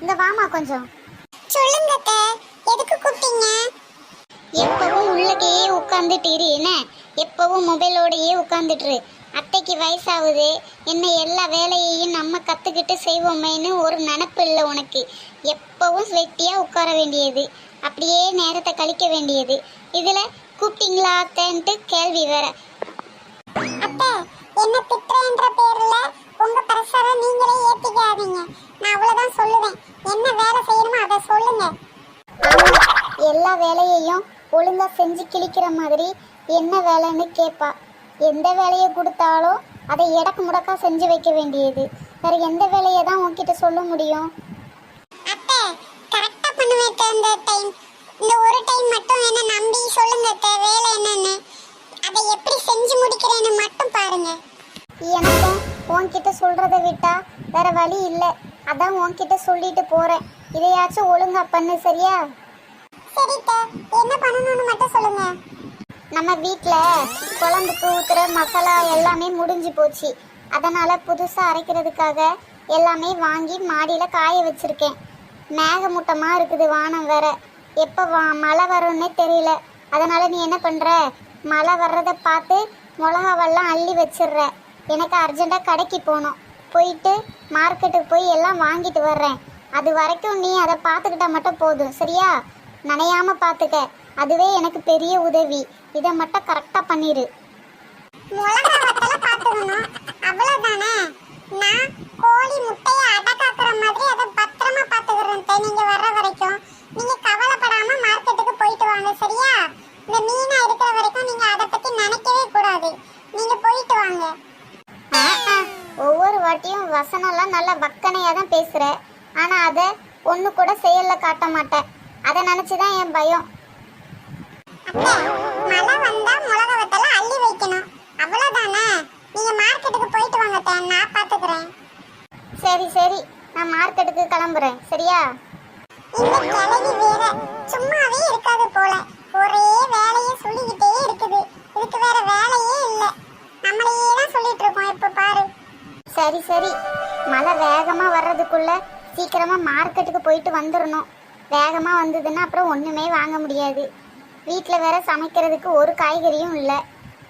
இந்த வாமா கொஞ்சம். சொல்லுங்க அத்தை எதுக்கு கூப்பிட்டீங்க? எப்பவும் உள்ளக்கையே உட்காந்துட்டு இரு என்ன? எப்பவும் மொபைலோடையே உட்காந்துட்டு அத்தைக்கு வயசாகுது என்ன எல்லா வேலையையும் நம்ம கத்துக்கிட்டு செய்வோமேன்னு ஒரு நினப்பு இல்லை உனக்கு. எப்பவும் வெட்டியாக உட்கார வேண்டியது அப்படியே நேரத்தை கழிக்க வேண்டியது. இதுல கூப்பிட்டீங்களா அத்தைன்ட்டு கேள்வி வேற. அத்தை என்ன திட்டுறேன்ற பேர்ல உங்க பிரஷரை நீங்களே ஏத்திக்காதீங்க. நான் அவ்வளவுதான் சொல்லுவேன். என்ன வேலை செய்யணுமோ அதை சொல்லுங்க. எல்லா வேலையையும் ஒழுங்கா செஞ்சு கிழிக்கிற மாதிரி என்ன வேலைன்னு கேட்பா எந்த வேலையை கொடுத்தாலும் அதை எடக்கு முடக்கா செஞ்சு வைக்க வேண்டியது. வேற எந்த வேலையை தான் உன்கிட்ட சொல்ல முடியும்? அத்தை கரெக்டா பண்ணுவேன் இந்த டைம் இந்த ஒரு டைம் மட்டும் என்ன நம்பி சொல்லுங்க அத்தை வேலை என்னன்னு. அதை எப்படி செஞ்சு முடிக்கிறேன்னு மட்டும் பாருங்க. எனக்கும் உன்கிட்ட சொல்றதை விட்டா வேற வழி இல்லை. அதான் உன்கிட்ட சொல்லிட்டு போறேன். இதையாச்சும் ஒழுங்கா பண்ணு சரியா? சரி அத்தை. என்ன பண்ணணும்னு மட்டும் சொல்லுங்க. நம்ம வீட்டில் குழம்புக்கு ஊத்துற மசாலா எல்லாமே முடிஞ்சு போச்சு. அதனால புதுசாக அரைக்கிறதுக்காக எல்லாமே வாங்கி மாடியில் காய வச்சிருக்கேன். மேகமூட்டமாக இருக்குது வானம் வேற. எப்போ வா மழை வரும்னே தெரியல. அதனால நீ என்ன பண்ணுற மழை வர்றதை பார்த்து மிளகாவெல்லாம் அள்ளி வச்சிடுற. எனக்கு அர்ஜென்ட்டாக கடைக்கு போகணும் போயிட்டு மார்க்கெட்டுக்கு போய் எல்லாம் வாங்கிட்டு வர்றேன். அது வரைக்கும் நீ அதை பார்த்துக்கிட்டா மட்டும் போதும் சரியா? நனையாம பார்த்துக்க. அதுவே எனக்கு பெரிய உதவி. இதை மட்டும் கரெக்டாக பண்ணிடு மிளகா நான் கோழி முட்டைய அடக்காக்குற மாதிரி அதை பத்திரமா பாத்துக்கிறேன் நீங்க வர்ற வரைக்கும். நீங்க கவலைப்படாம மார்க்கெட் போயிட்டு வாங்க சரியா இந்த மீனா இருக்கிற வரைக்கும் நீங்க அதை பத்தி நினைக்கவே கூடாது நீங்க போயிட்டு வாங்க ஆ, ஆ, ஒவ்வொரு வாட்டியும் வசனம்லாம் நல்லா வக்கனையாக தான் பேசுகிற ஆனால் அதை ஒன்று கூட செயலில் காட்ட மாட்டேன். அதை நினச்சி தான் என் பயம். மழை வந்தா மிளகா வத்தல அள்ளி வைக்கணும். அவ்வளவுதானே? நீங்க மார்க்கெட்டுக்கு போயிட்டு வாங்க நான் பாத்துக்கிறேன். சரி சரி. நான் மார்க்கெட்டுக்கு கிளம்புறேன். சரியா? இந்த கிழவி வேற சும்மாவே இருக்காது போல. ஒரே வேலையை சொல்லிக்கிட்டே இருக்குது. இதுக்கு வேற வேலையே இல்ல. நம்மளையே தான் சொல்லிட்டு இருக்கோம். இப்ப பாரு. சரி சரி. மழை வேகமாக வர்றதுக்குள்ள சீக்கிரமாக மார்க்கெட்டுக்கு போயிட்டு வந்துடணும் வேகமாக வந்ததுன்னா அப்புறம் ஒன்றுமே வாங்க முடியாது. வீட்டில் வேற சமைக்கிறதுக்கு ஒரு காய்கறியும் இல்லை.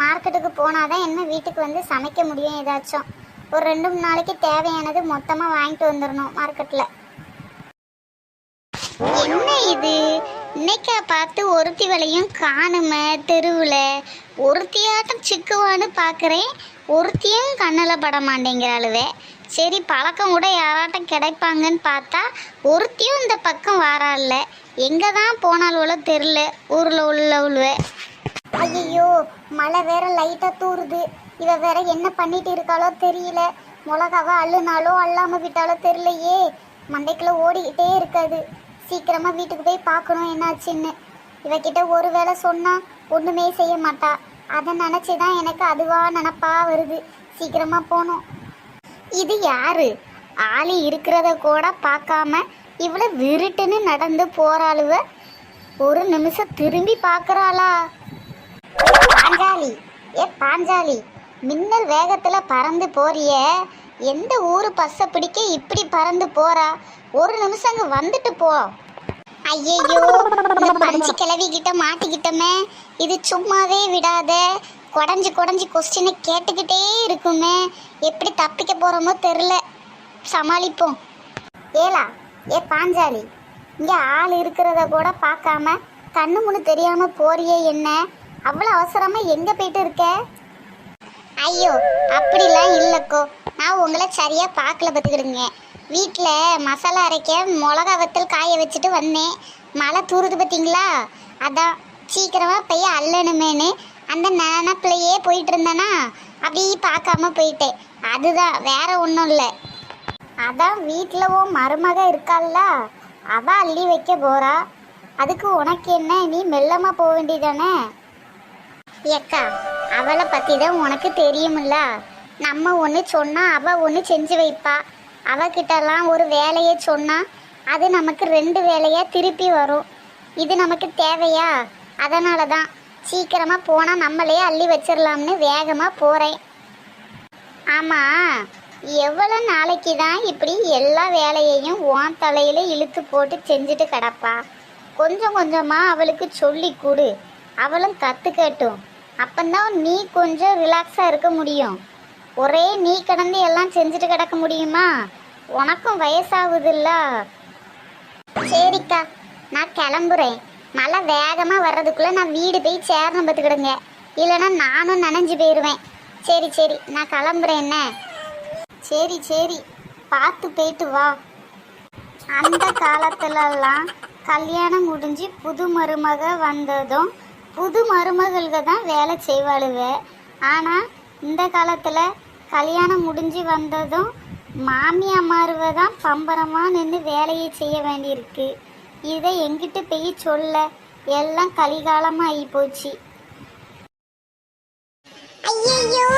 மார்க்கெட்டுக்கு போனால் தான் என்ன வீட்டுக்கு வந்து சமைக்க முடியும் ஏதாச்சும். ஒரு ரெண்டு மூணு நாளைக்கு தேவையானது மொத்தமாக வாங்கிட்டு வந்துடணும் மார்க்கெட்டில் என்ன இது? இன்னைக்கா பார்த்து ஒருத்தி வலையும் காணுமே தெருவில். ஒருத்தியாட்டம் சிக்குவான்னு பார்க்குறேன். ஒருத்தியும் கண்ணில் பட மாட்டேங்கிறாளுவே. சரி பழக்கம் கூட யாராட்டம் கிடைப்பாங்கன்னு பார்த்தா ஒருத்தியும் இந்த பக்கம் வாராள்ல எங்கே தான் போனாலுவளோ தெரில ஊரில் உள்ளவுளுவே ஐயோ மழை வேற லைட்டாக தூறுது இவ வேற என்ன பண்ணிட்டு இருக்காளோ தெரியல. மிளகாவை அள்ளுனாலோ அல்லாமல் விட்டாலோ தெரியலையே. மண்டைக்குள்ளே ஓடிக்கிட்டே இருக்காது. சீக்கிரமாக வீட்டுக்கு போய் பார்க்கணும் என்னாச்சுன்னு. இவகிட்ட ஒரு வேளை சொன்னால் ஒன்றுமே செய்ய மாட்டா. அதை நினச்சி தான் எனக்கு அதுவாக நினப்பா வருது. சீக்கிரமாக போகணும். இது யாரு? ஆளி இருக்கிறத கூட பார்க்காம இவ்வளோ விருட்டுன்னு நடந்து போகிறாளுவ ஒரு நிமிஷம் திரும்பி பார்க்குறாளா? பாஞ்சாலி. ஏ பாஞ்சாலி. மின்னல் வேகத்தில் பறந்து போறிய. எந்த ஊர் பஸ்ஸை பிடிக்க இப்படி பறந்து போறா? ஒரு நிமிஷம் அங்க வந்துட்டு போ. ஐயையோ இந்த பஞ்சு கிளவி கிட்ட மாட்டிக்கிட்டோமே. இது சும்மாவே விடாத. குடஞ்சி குடஞ்சி கொஸ்டினை கேட்டுக்கிட்டே இருக்குமே. எப்படி தப்பிக்க போகிறோமோ தெரில சமாளிப்போம். ஏலா ஏ பாஞ்சாலி இங்கே ஆள் இருக்கிறத கூட பார்க்காம கண்ணு முன்னு தெரியாமல் போறியே என்ன? அவ்வளோ அவசரமாக எங்கே போயிட்டு இருக்க? ஐயோ அப்படிலாம் இல்லைக்கோ. நான் உங்களை சரியாக பார்க்கல பார்த்துக்கிடுங்க. வீட்டில் மசாலா அரைக்க மிளகா வத்தல் காய வச்சுட்டு வந்தேன். மழை தூருது பார்த்தீங்களா? அதான். சீக்கிரமாக போய் அல்லணுமேனு அந்த நினப்பிலையே போயிட்டு இருந்தேனா? அப்படியே பார்க்காம போயிட்டேன். அதுதான். வேற ஒன்றும் இல்லை. அதான் வீட்டில் உன் மருமக இருக்கால்ல அவள் அள்ளி வைக்க போகிறா அதுக்கு உனக்கு என்ன? நீ மெல்லமாக போக வேண்டியதானே ஏக்கா அவளை பற்றி தான் உனக்கு தெரியுமில்ல. நம்ம ஒன்று சொன்னால் அவள் ஒன்று செஞ்சு வைப்பா. அவகிட்டலாம் ஒரு வேலையை சொன்னால் அது நமக்கு ரெண்டு வேலையாக திருப்பி வரும். இது நமக்கு தேவையா? அதனால தான் சீக்கிரமாக போனால் நம்மளே அள்ளி வச்சிடலாம்னு வேகமாக போகிறேன் ஆமாம் எவ்வளோ நாளைக்கு தான் இப்படி எல்லா வேலையையும் உன் தலையில் இழுத்து போட்டு செஞ்சுட்டு கிடப்பா. கொஞ்சம் கொஞ்சமாக அவளுக்கு சொல்லி கொடு. அவளும் கற்றுக்கட்டும் அப்போந்தான் நீ கொஞ்சம் ரிலாக்ஸாக இருக்க முடியும். ஒரே நீ கிடந்து எல்லாம் செஞ்சுட்டு கிடக்க முடியுமா? உனக்கும் வயசாகுதுல்ல. சரிக்கா நான் கிளம்புறேன். மழை வேகமாக வர்றதுக்குள்ளே நான் வீடு போய் சேரணும் பார்த்துக்கிடுங்க இல்லைன்னா நானும் நனைஞ்சு போயிடுவேன் சரி சரி நான் கிளம்புறேன் என்ன? சரி சரி பார்த்து போயிட்டு வா. அந்த காலத்துலலாம் கல்யாணம் முடிஞ்சு புது மருமக வந்ததும் புது மருமகளுக்கு தான் வேலை செய்வாளுவ. ஆனால் இந்த காலத்தில் கல்யாணம் முடிஞ்சு வந்ததும் மாமியாமாருவ தான் பம்பரமாக நின்று வேலையை செய்ய வேண்டியிருக்கு. இதை எங்கிட்ட போய் சொல்ல. எல்லாம் கலிகாலமாக ஆகி போச்சு. ஐயோ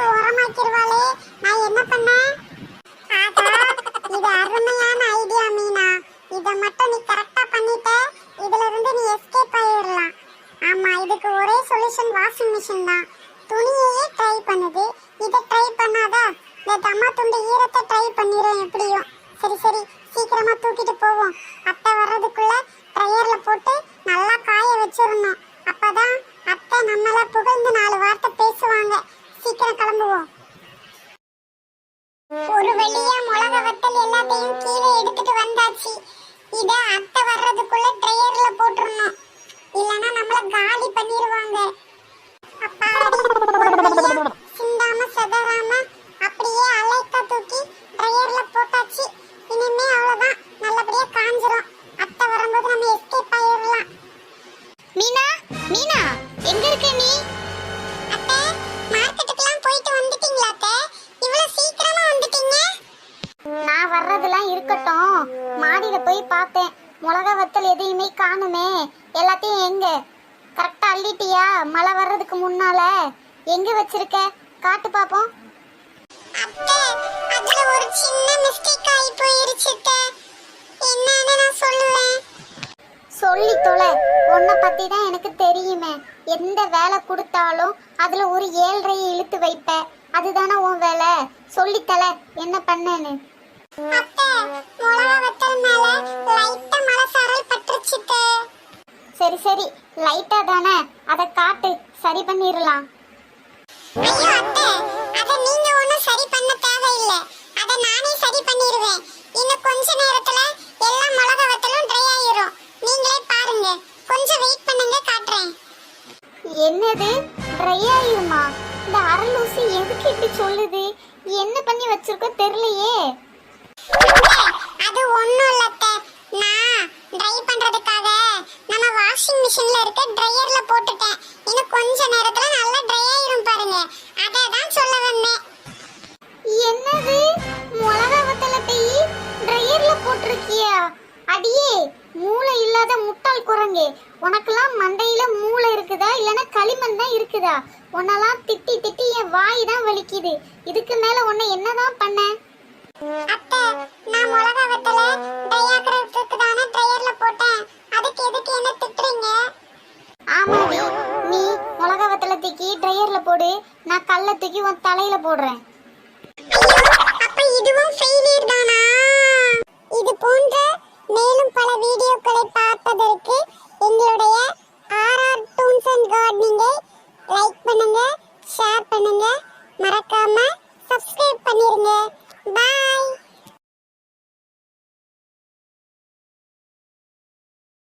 மரத்துக்கு உரமாக்கிடுவாளே நான் என்ன பண்ணேன் ஆகா இது அருமையான ஐடியா மீனா. இதை மட்டும் நீ கரெக்டா பண்ணிட்ட இதுல இருந்து நீ எஸ்கேப் ஆயிடலாம். ஆமா இதுக்கு ஒரே சொல்யூஷன் வாஷிங் மிஷின் தான். துணியையே ட்ரை பண்ணுது. இதை ட்ரை பண்ணாதா இந்த தம்மா துண்டு ஈரத்தை ட்ரை பண்ணிடுறேன் எப்படியும். சரி சரி சீக்கிரமா தூக்கிட்டு போவோம். அத்தை வர்றதுக்குள்ள ட்ரையர்ல போட்டு நல்லா காய வச்சிடணும். அப்பதான் அத்தை நம்மள புகழ்ந்து நாலு வார்த்தை பேசுவாங்க. சீக்கிரம் கிளம்புவோம். ஒரு வழியா மிளகா வத்தல் எல்லாத்தையும் கீழே எடுத்துட்டு வந்தாச்சு. இத அத்தை வர்றதுக்குள்ள ட்ரையர்ல போட்டுறணும். இல்லனா நம்மள காலி பண்ணிடுவாங்க சிந்தாம செதறாம அப்படியே அலைக்க தூக்கி ட்ரையர்ல போட்டாச்சு. இனிமே அவ்வளவுதான். நல்லபடியா காஞ்சிரும். அத்தை வரும்போது நம்ம எஸ்கேப் ஆயிடலாம் மீனா மீனா எங்க இருக்க நீ? பார்த்தேன். மிளகா வத்தல் எதையுமே காணுமே. எல்லாத்தையும் எங்க? கரெக்டா அள்ளிட்டியா? மழை வர்றதுக்கு முன்னால? எங்க வச்சிருக்க? காட்டு பாப்போம். அத்தை அதுல ஒரு சின்ன மிஸ்டேக் ஆகி போயிருச்சு அத்தை. என்னன்னு நான் சொல்லுவேன். சொல்லி தொலை. உன்னை பத்தி தான் எனக்கு தெரியுமே. எந்த வேலை கொடுத்தாலும் அதுல ஒரு ஏழ்றையை இழுத்து வைப்ப. அதுதானே உன் வேலை? சொல்லித்தல என்ன பண்ணேன்னு? அத்தை மிளகா லைட்டா மழை சாரல். சரி சரி. லைட்டா தானே. அதை காட்டு. சரி பண்ணிடலாம் ஐயோ அத்தை. அத நீங்க ஒண்ணும் சரி பண்ண தேவையில்லை. அத நானே சரி பண்ணிடுவேன் இன்னும் கொஞ்ச நேரத்துல எல்லா மிளகா வத்தலும் ட்ரை ஆயிரும். நீங்களே பாருங்க. கொஞ்சம் வெயிட் பண்ணுங்க காட்டுறேன். என்னது? ட்ரை ஆயிருமா இந்த அரலூசி எதுக்கு இப்படி சொல்லுது? என்ன பண்ணி வச்சிருக்கோ தெரியலையே. அது ஒண்ணும் இல்ல அத்தை. நான் ட்ரை பண்றதுக்காக நம்ம வாஷிங் மிஷின்ல இருக்க ட்ரையர்ல போட்டுட்டேன். இன்னும் கொஞ்ச நேரத்துல நல்லா ட்ரை ஆயிரும் பாருங்க. அதை தான் சொல்ல வந்தேன். என்னது? மிளகா வத்தல போய் ட்ரையர்ல போட்டிருக்கியா? அடியே மூளை இல்லாத முட்டாள் குரங்கு. உனக்கெல்லாம் மண்டையில மூளை இருக்குதா? இல்லைன்னா களிமண் தான் இருக்குதா? உன்னெல்லாம் திட்டி திட்டி என் வாய் தான் வலிக்குது. இதுக்கு மேல உன்னை என்னதான் பண்ண? அத்தை நான் மிளகா வெட்டல. ட்ரை ட்ரையர்ல போட்டேன். அதுக்கு எதுக்கு என்ன திட்டுறீங்க? ஆமாடி நீ மிளகா தூக்கி ட்ரையர்ல போடு. நான் கல்ல தூக்கி உன் தலையில போடுறேன். அப்ப இதுவும் ஃபெயிலியர் தானா?